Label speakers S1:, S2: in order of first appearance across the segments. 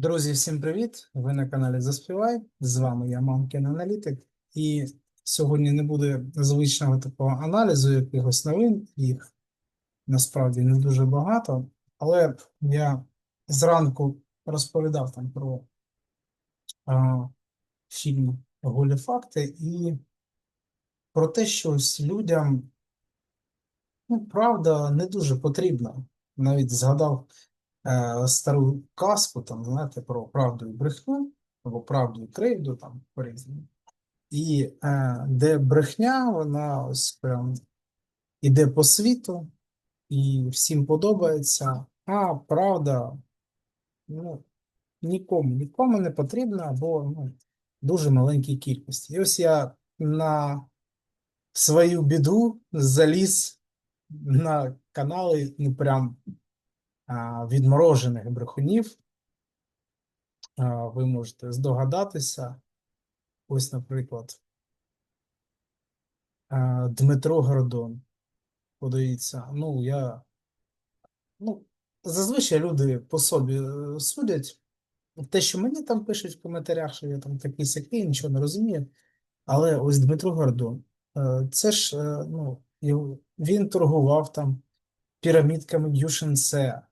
S1: Друзі, всім привіт! Ви на каналі Заспівай. З вами я, Мамкін Аналітик. І сьогодні не буде звичного такого аналізу якихось новин, їх насправді не дуже багато. Але я зранку розповідав там про а, фільм Голі факти і про те, що ось людям ну, правда не дуже потрібна. Навіть згадав е, стару казку, там, знаєте, про правду і брехню, або правду і кривду, там по-різному. І е, де брехня, вона ось прям іде по світу, і всім подобається, а правда, ну, нікому, нікому не потрібна, або ну, дуже маленькій кількості. І ось я на свою біду заліз на канали, ну прям відморожених брехунів. Ви можете здогадатися. Ось, наприклад, Дмитро Гордон. Подивіться, ну, я. Ну, зазвичай люди по собі е, судять. Те, що мені там пишуть в коментарях, що я там такий сякий, нічого не розумію. Але ось Дмитро Гордон, е, це ж, е, ну, він торгував там пірамідками Дюшенце,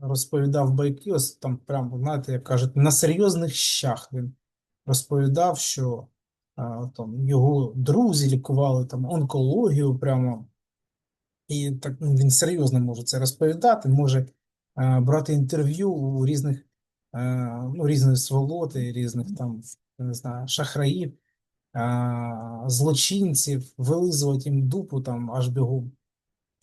S1: розповідав байки, ось там прям, знаєте, як кажуть, на серйозних щах він розповідав, що там його друзі лікували там онкологію прямо. І так ну, він серйозно може це розповідати, може а, брати інтерв'ю у різних, ну, різної сволоти, різних там, не знаю, шахраїв, злочинців, вилизувати їм дупу там аж бігом.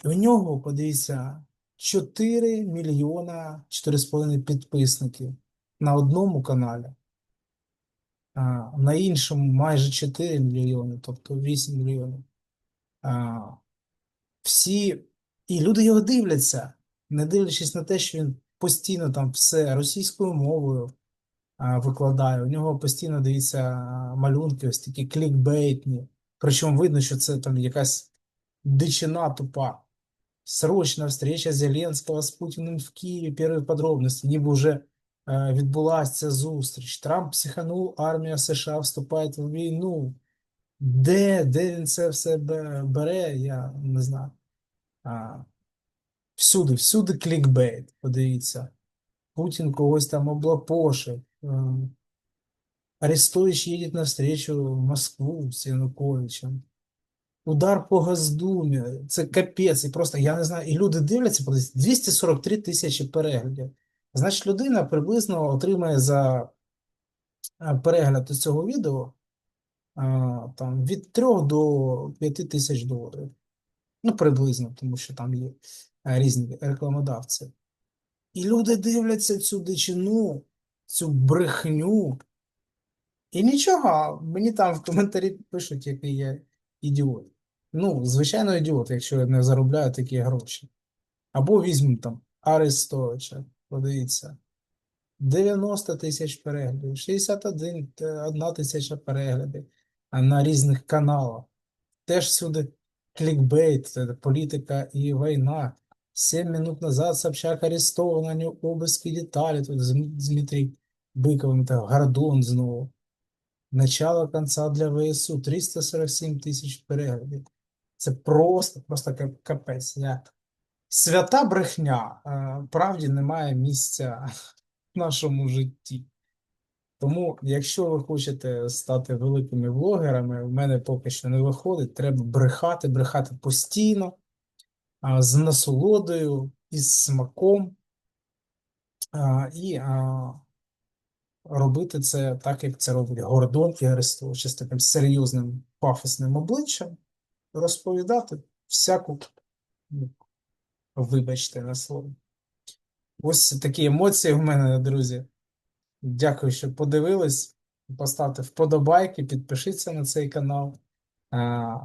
S1: У нього, подивіться, 4 мільйона 4,5 підписників на одному каналі, а на іншому майже 4 мільйони, тобто 8 мільйонів. А, всі, і люди його дивляться, не дивлячись на те, що він постійно там все російською мовою а, викладає. У нього постійно дивіться малюнки, ось такі клікбейтні. Причому видно, що це там якась дичина тупа. Срочна встреча Зеленського з Путіним в Києві. Перші подробності, ніби вже е, відбулася ця зустріч. Трамп психанув, армія США вступає в війну. Де, де він це все бере, я не знаю. А, всюди, всюди клікбейт, подивіться. Путін когось там облапошив. Е, Арестович їде на встречу в Москву з Януковичем. Удар по Госдумі, це капець, і просто я не знаю, і люди дивляться, 243 тисячі переглядів. Значить, людина приблизно отримає за е, перегляд цього відео а, там, від 3 до 5 тисяч доларів. Ну, приблизно, тому що там є е, різні рекламодавці. І люди дивляться цю дичину, цю брехню. І нічого, мені там в коментарі пишуть, який я ідіот. Ну, звичайно, ідіот, якщо не заробляю такі гроші. Або візьму там Арестовича, подивіться. 90 тисяч переглядів, 61 т- одна тисяча переглядів на різних каналах. Теж всюди клікбейт, політика і війна. 7 минут назад Собчак арестован, на нього обыски деталі. Тут Биковим, та Гордон знову. Начало конца для ВСУ 347 тисяч переглядів. Це просто, просто кап- капець. Я... Свята брехня. Правді немає місця в нашому житті. Тому, якщо ви хочете стати великими блогерами, в мене поки що не виходить, треба брехати, брехати постійно, з насолодою, із смаком, і робити це так, як це робить Гордон і Арестович, з таким серйозним пафосним обличчям, розповідати всяку, ну, вибачте на слово. Ось такі емоції в мене, друзі. Дякую, що подивились. Поставте вподобайки, підпишіться на цей канал. А,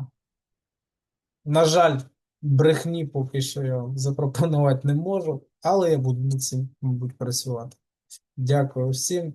S1: на жаль, брехні поки що я вам запропонувати не можу, але я буду над цим, мабуть, працювати. Дякую всім